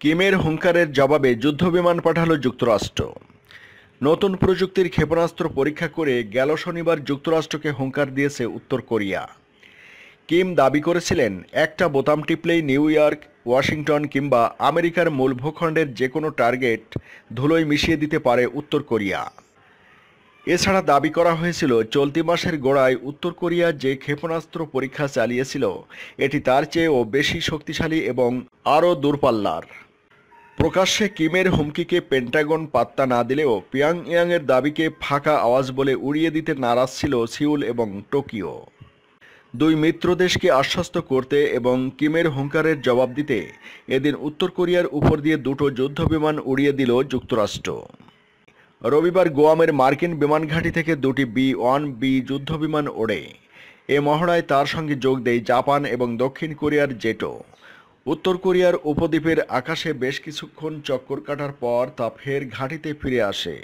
কিমের হুঙ্কারের জবাবে যুদ্ধবিমান পাঠালো যুক্তরাষ্ট্র। নতুন প্রযুক্তির ক্ষেপণাস্ত্র পরীক্ষা করে গেল শনিবার যুক্তরাষ্ট্রকে হুঙ্কার দিয়েছে উত্তর কোরিয়া। কিম দাবি করেছিলেন, একটা বোতাম টিপলেই নিউ ইয়র্ক, ওয়াশিংটন কিংবা আমেরিকার মূল ভূখণ্ডের যে কোনো টার্গেট ধুলোয় মিশিয়ে দিতে পারে উত্তর কোরিয়া। এছাড়া দাবি করা হয়েছিল, চলতি মাসের গোড়ায় উত্তর কোরিয়া যে ক্ষেপণাস্ত্র পরীক্ষা চালিয়েছিল, এটি তার চেয়েও বেশি শক্তিশালী এবং আরও দূরপাল্লার। প্রকাশ্যে কিমের হুমকিকে পেন্টাগন পাত্তা না দিলেও পিয়াংইয়াংয়ের দাবিকে ফাঁকা আওয়াজ বলে উড়িয়ে দিতে নারাজ ছিল সিউল এবং টোকিও। দুই মিত্র দেশকে আশ্বস্ত করতে এবং কিমের হুঙ্কারের জবাব দিতে এদিন উত্তর কোরিয়ার উপর দিয়ে দুটো যুদ্ধবিমান উড়িয়ে দিল যুক্তরাষ্ট্র। রবিবার গোয়ামের মার্কিন বিমান ঘাঁটি থেকে দুটি বি ওয়ান বি যুদ্ধবিমান ওড়ে। এ মহড়ায় তার সঙ্গে যোগ দেয় জাপান এবং দক্ষিণ কোরিয়ার জেটো। উত্তর কোরিয়ার উপদ্বীপের আকাশে বেশ কিছুক্ষণ চক্কর কাটার পর তা ফের ঘাঁটিতে ফিরে আসে।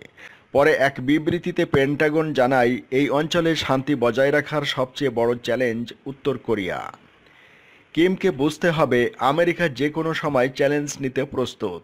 পরে এক বিবৃতিতে পেন্টাগন জানায়, এই অঞ্চলে শান্তি বজায় রাখার সবচেয়ে বড় চ্যালেঞ্জ উত্তর কোরিয়া। কিমকে বুঝতে হবে, আমেরিকা যে কোনো সময় চ্যালেঞ্জ নিতে প্রস্তুত।